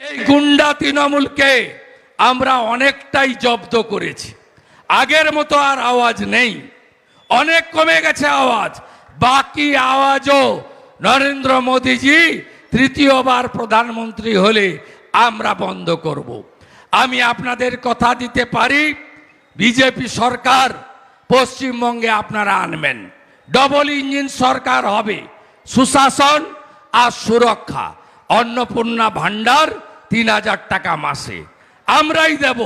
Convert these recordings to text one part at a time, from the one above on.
এই গুন্ডা তৃণমূলকে আমরা অনেকটাই জব্দ করেছি। আগের মতো আর আওয়াজ নেই। অনেক কমে গেছে আওয়াজ। বাকি আওয়াজও নরেন্দ্র মোদীজি তৃতীয়বার প্রধানমন্ত্রী হলে আমরা বন্ধ করব। আমি আপনাদের কথা দিতে পারি, বিজেপি সরকার পশ্চিমবঙ্গে আপনারা আনবেন। ডবল ইঞ্জিন সরকার হবে, সুশাসন আর সুরক্ষা, অন্নপূর্ণা ভান্ডার তিন হাজার টাকা মাসে। আমরাই দেব।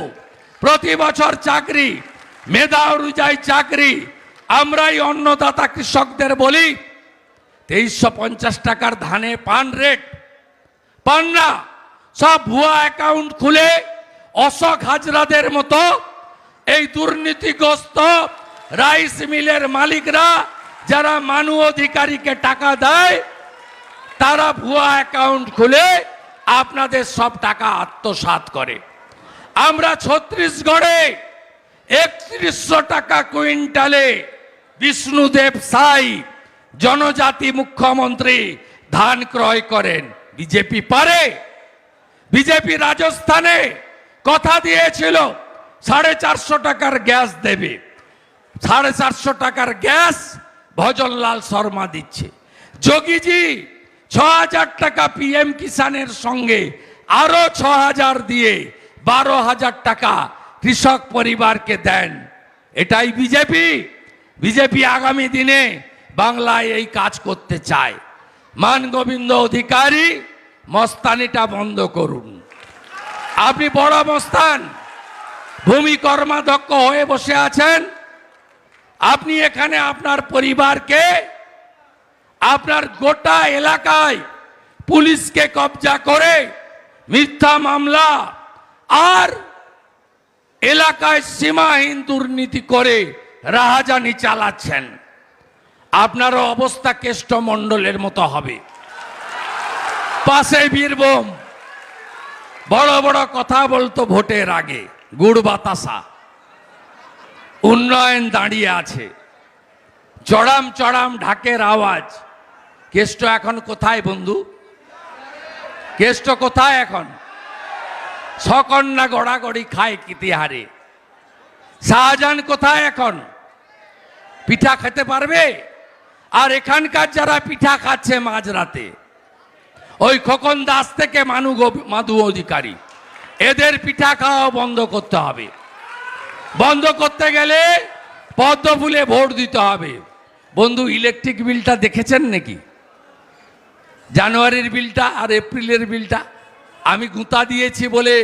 প্রতি বছর চাকরি, মেধা অনুযায়ী চাকরি, আমরাই অন্নদাতা কৃষকদের বলি, তেইশশো পঞ্চাশ টাকার ধানে পান রেট। পান না, সব ভুয়া অ্যাকাউন্ট খুলে অশোক হাজরাদের মতো এই দুর্নীতিগ্রস্ত রাইস মিলের মালিকরা যারা মানু অধিকারীকে টাকা দেয়, তারা ভুয়া অ্যাকাউন্ট খুলে আপনাদের সব টাকা আত্মসাৎ করে। আমরা ছত্রিশগড়ে একত্রিশশো টাকা কুইন্টালে বিষ্ণুদেব সাই, জনজাতি মুখ্যমন্ত্রী, ধান ক্রয় করেন। বিজেপি পারে। বিজেপি রাজস্থানে কথা দিয়েছিল, সাড়ে চারশো টাকার গ্যাস দেবে। সাড়ে চারশো টাকার গ্যাস ভজনলাল শর্মা দিচ্ছে। যোগীজি ছ হাজার টাকা পিএম কিষানের সঙ্গে আরও ছ হাজার দিয়ে বারো হাজার টাকা কৃষক পরিবারকে দেন। এটাই বিজেপি। বিজেপি আগামী দিনে বাংলায় এই কাজ করতে চায়। মান গোবিন্দ অধিকারী, মস্তানিটা বন্ধ করুন। আপনি বড় মস্তান, ভূমি কর্মাধ্যক্ষ হয়ে বসে আছেন। আপনি এখানে আপনার পরিবারকে আপনার গোটা এলাকায় পুলিশকে কবজা করে মিথ্যা মামলা আর এলাকায় সীমাহীন দুর্নীতি করে রাহাজানি চালাচ্ছেন। আপনারও অবস্থা কেষ্টমণ্ডলের মতো হবে। পাশে বীরভূম। বড় বড় কথা বলতো ভোটের আগে, গুড় বাতাসা। উন্নয়ন দাঁড়িয়ে আছে। চড়াম চড়াম ঢাকের আওয়াজ। কেষ্ট এখন কোথায় বন্ধু? কেষ্ট কোথায় এখন? সকন্যা গড়াগড়ি খায় কিতিহারে শাহজাহান কোথায় এখন? পিঠা খেতে পারবে? আর এখানকার যারা পিঠা খাচ্ছে মাঝরাতে, ওই খোকন দাস থেকে মানু মাধু অধিকারী, এদের পিঠা খাওয়া বন্ধ করতে হবে। বন্ধ করতে গেলে পদ্ম ফুলে ভোট দিতে হবে। বন্ধু ইলেকট্রিক বিলটা দেখেছেন নাকি? জানুয়ারির বিলটা আর এপ্রিলের বিলটা আমি গুঁতা দিয়েছি বলে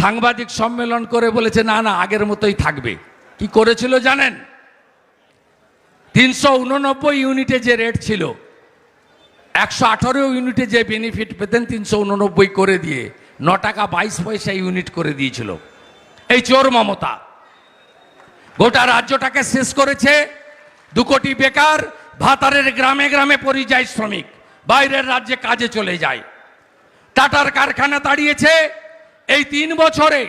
সাংবাদিক সম্মেলন করে বলেছে, না না, আগের মতোই থাকবে। কি করেছিল জানেন? তিনশো উননব্বই ইউনিটে যে রেট ছিল, একশো আঠারো ইউনিটে যে বেনিফিট পেতেন তিনশো উননব্বই করে দিয়ে ন টাকা বাইশ পয়সা ইউনিট করে দিয়েছিল। এই চোর মমতা, গোটা রাজ্যটাকে শেষ করেছে, দু কোটি বেকার, ভাতারের গ্রামে গ্রামে পরিযায়ী শ্রমিক। বাইরের রাজ্যে কাজে চলে যায়। টাটার কারখানা দাঁড়িয়েছে এই তিন বছরে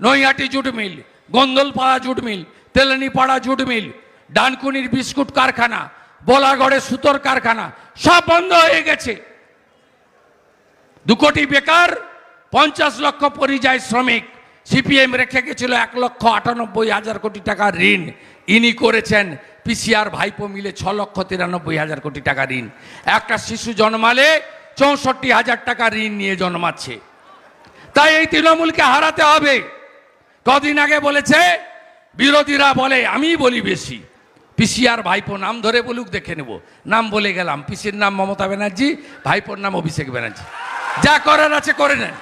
Naihati jute mill, Gondalpara jute mill, Telinipara jute mill, ডানকুনির biscuit কারখানা, বোলাগড়ে সুতোর কারখানা, সব বন্ধ হয়ে গেছে। দু কোটি বেকার, পঞ্চাশ লক্ষ পরিযায়ী শ্রমিক। সিপিএম রেখে গেছিল এক লক্ষ আটানব্বই হাজার কোটি টাকা ঋণ। ইনি করেছেন পিসিআর ভাইপো মিলে ছ লক্ষ তিরানব্বই হাজার কোটি টাকা ঋণ। একটা শিশু জন্মালে চৌষট্টি হাজার টাকা ঋণ নিয়ে জন্মাচ্ছে। তাই এই তৃণমূলকে হারাতে হবে। কদিন আগে বলেছে, বিরোধীরা বলে আমি বলি বেশি। পিসিআর ভাইপো নাম ধরে বলুক, দেখে নেব। নাম বলে গেলাম। পিসির নাম মমতা ব্যানার্জি, ভাইপোর নাম অভিষেক ব্যানার্জি। যা করার আছে করে নেন।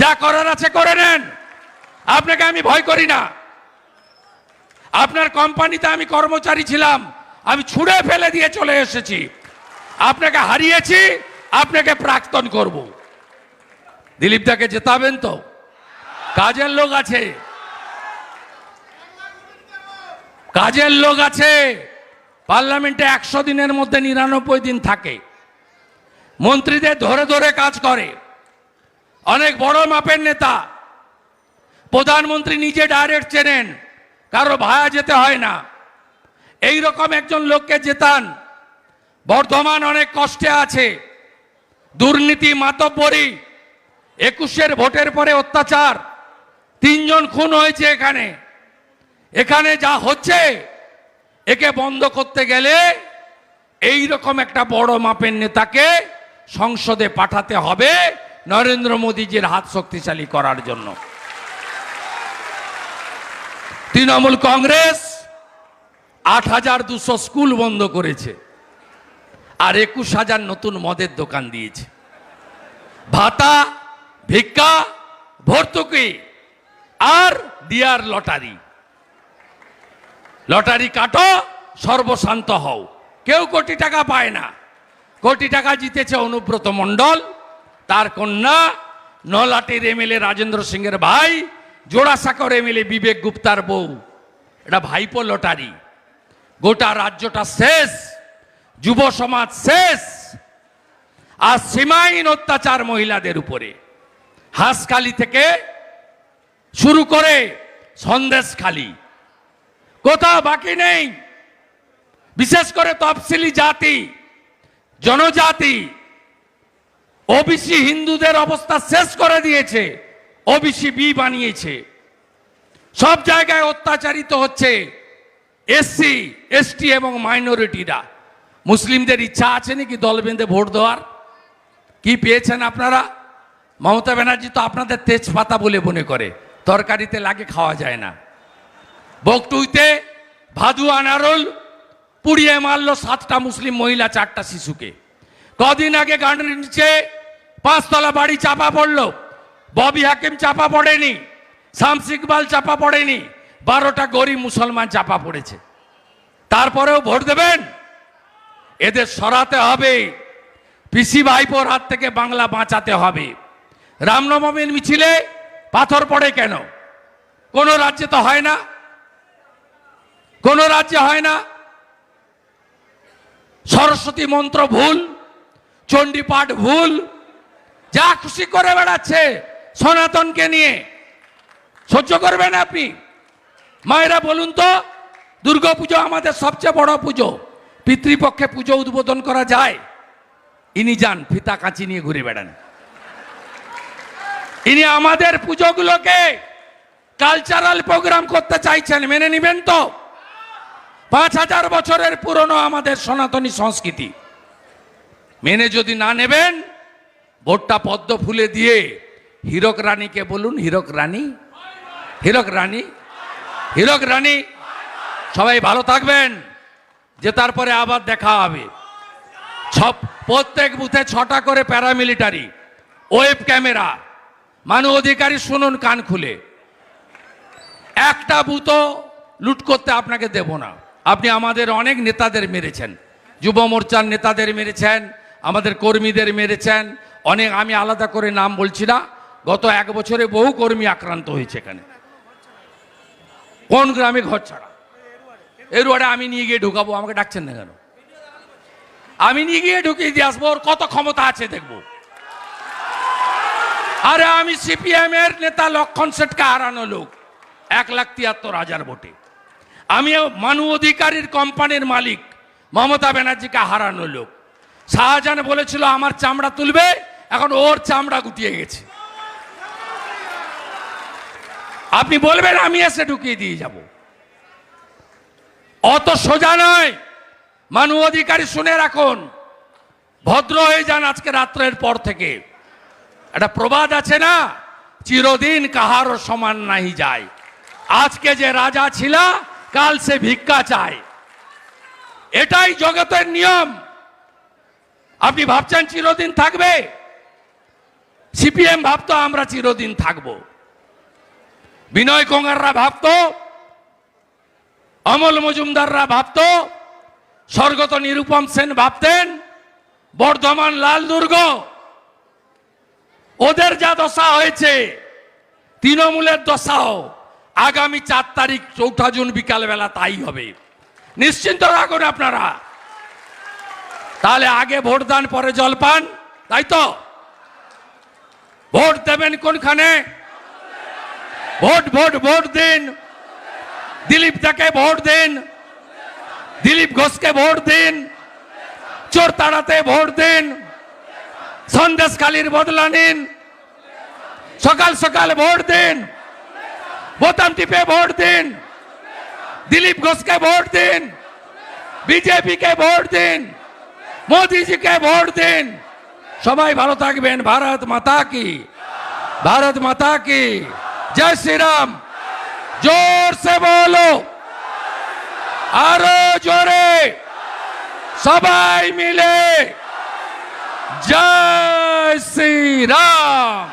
যা করার আছে করে নেন। আপনাকে আমি ভয় করি না। আপনার কোম্পানিতে আমি কর্মচারী ছিলাম, আমি ছুঁড়ে ফেলে দিয়ে চলে এসেছি। আপনাকে হারিয়েছি, আপনাকে প্রাক্তন করব। দিলীপ দাকে জেতাবেন তো? কাজের লোক আছে। কাজের লোক আছে। পার্লামেন্টে একশো দিনের মধ্যে নিরানব্বই দিন থাকে। মন্ত্রীদের ধরে ধরে কাজ করে। অনেক বড় মাপের নেতা। প্রধানমন্ত্রী নিজে ডাইরেক্ট চেনেন। কারও ভায়া যেতে হয় না। এই রকম একজন লোককে জেতান। বর্ধমান অনেক কষ্টে আছে। দুর্নীতি মাতব্বরী। একুশের ভোটের পরে অত্যাচার। তিনজন খুন হয়েছে এখানে। এখানে যা হচ্ছে, একে বন্ধ করতে গেলে এই রকম একটা বড় মাপের নেতাকে সংসদে পাঠাতে হবে নরেন্দ্র মোদীজির হাত শক্তিশালী করার জন্য। তৃণমূল কংগ্রেস আট হাজার দুশো স্কুল বন্ধ করেছে আর একুশ হাজার নতুন মদের দোকান দিয়েছে। ভাতা, ভিক্ষা, ভর্তুকি আর ডিয়ার লটারি। লটারি কাটো, সর্বশান্ত হও। কেউ কোটি টাকা পায় না। কোটি টাকা জিতেছে অনুব্রত মণ্ডল, তার কন্যা, নলাটির এমএলএ রাজেন্দ্র সিংয়ের ভাই জোড়াসাঁকর এমএলএ বিবেক গুপ্তার বউ। এটা ভাইপো লটারি। গোটা রাজ্যটা শেষ, যুব সমাজ শেষ। আর সীমাহীন অত্যাচার মহিলাদের উপরে। হাঁসখালি থেকে শুরু করে সন্দেশখালি। কোথাও বাকি নেই। বিশেষ করে তফসিলি জাতি, জনজাতি। ওবিসি হিন্দুদের অবস্থা শেষ করে দিয়েছে। ওবিসি বি বানিয়েছে। সব জায়গায় অত্যাচারিত হচ্ছে এসসি এসটি এবং মাইনরিটিরা মুসলিমদের ইচ্ছা আছে নাকি দল বেঁধে ভোট দেওয়ার? কি পেয়েছেন আপনারা? মমতা ব্যানার্জি তো আপনাদের তেজপাতা বলে মনে করে। তরকারিতে লাগে খাওয়া যায় না। বকটুইতে ভাদু আনারুল পুড়িয়ে মারলো সাতটা মুসলিম মহিলা, চারটা শিশুকে। কদিন আগে গার্ডেনের নিচে পাঁচতলা বাড়ি চাপা পড়ল। ববি হাকিম চাপা পড়েনি শামস ইকবাল চাপা পড়েনি, বারোটা গরিব মুসলমান চাপা পড়েছে। তারপরেও ভোট দেবেন? এদের সরাতে হবে। পিসি ভাইপোর হাত থেকে বাংলা বাঁচাতে হবে। রামনবমীর মিছিলে পাথর পড়ে কেন? কোন রাজ্যে তো হয় না। কোন রাজ্যে হয় না। সরস্বতী মন্ত্র ভুল, চণ্ডীপাঠ ভুল, যা খুশি করে বেড়াচ্ছে সনাতনকে নিয়ে। সহ্য করবেন আপনি। মায়েরা, বলুন তো, দুর্গা পুজো আমাদের সবচেয়ে বড় পুজো। পিতৃপক্ষে পুজো উদ্বোধন করা যায়। ইনি যান, ফিতা কাঁচি নিয়ে ঘুরে বেড়ান। ইনি আমাদের পুজোগুলোকে কালচারাল প্রোগ্রাম করতে চাইছেন, মেনে নিবেন তো? পাঁচ হাজার বছরের পুরনো আমাদের সনাতনী সংস্কৃতি। মেনে যদি না নেবেন ভোটটা পদ্ম ফুলে দিয়ে হীরক রানীকে বলুন? হীরক রানী? হীরক রানী? হীরক রানী? সবাই ভালো থাকবেন। যে তারপরে আবার দেখা হবে। সব প্রত্যেক বুথে ছটা করে প্যারামিলিটারি, ওয়েব ক্যামেরা। মানু অধিকারী শুনুন কান খুলে। একটা বুথও লুট করতে আপনাকে দেব না। আপনি আমাদের অনেক নেতাদের মেরেছেন। যুব মোর্চার নেতাদের মেরেছেন, আমাদের কর্মীদের মেরেছেন। অনেক, আমি আলাদা করে নাম বলছি না। গত এক বছরে বহু কর্মী আক্রান্ত হয়েছে এখানে। কোন গ্রামে ঘর ছাড়া? এর ওয়ার্ডে আমি নিয়ে গিয়ে ঢুকাবো, আমাকে ডাকছেন না কেন? আমি নিয়ে গিয়ে ঢুকিয়ে দিয়ে আসব, ওর কত ক্ষমতা আছে দেখব। আরে আমি সিপিএম এর নেতা লক্ষণ সেটকে হারানো লোক। এক লাখ তিয়াত্তর হাজার ভোটে। আমি মানু অধিকারীর কোম্পানির মালিক, মমতা ব্যানার্জিকে হারানো লোক। শাহজাহান বলেছিল, আমার চামড়া তুলবে, এখন ওর চামড়া গুটিয়ে গেছে। আপনি বলবেন, আমি এসে ঢুকিয়ে দিয়ে যাব। অত সোজা নয়। মানু অধিকারী শুনে রাখুন। ভদ্র হয়ে যান আজকে রাত্রের পর থেকে। একটা প্রবাদ আছে না? চিরদিন কাহারও সমান নাহি যায়। আজকে যে রাজা ছিল, কাল সে ভিক্ষা চায়। এটাই জগতের নিয়ম। আপনি ভাবছেন চিরদিন থাকবে? সিপিএম ভাবতো আমরা চিরদিন থাকব। বিনয় কোঙ্গাররা ভাবত, অমল মজুমদাররা ভাবতো, স্বর্গত নিরুপম সেন ভাবতেন, বর্ধমান লাল দুর্গ, ওদের যা দশা হয়েছে, তৃণমূলের দশাও আগামী চার তারিখ চৌঠা জুন বিকালবেলা তাই হবে। নিশ্চিন্ত রাখুন আপনারা। তাহলে আগে ভোট দান, পরে জলপান তাই তো? ভোট দেবেন কোনখানে? ভোট ভোট ভোট দিন। দিলীপ তাকে ভোট দিন। দিলীপ ঘোষকে ভোট দিন। চোর তাড়াতে ভোট দিন। সন্দেশখালির বদলা নিন। সকাল সকাল ভোট দিন। বোতাম টিপে ভোট দিন। দিলীপ ঘোষকে ভোট দিন। বিজেপিকে ভোট দিন। মোদিজিকে ভোট দিন। সবাই ভালো থাকবেন। ভারত মাতা কি। ভারত মাতা কি। জয় শ্রীরাম জোর সে বলো আরও জোরে সবাই মিলে জয় শ্রীরাম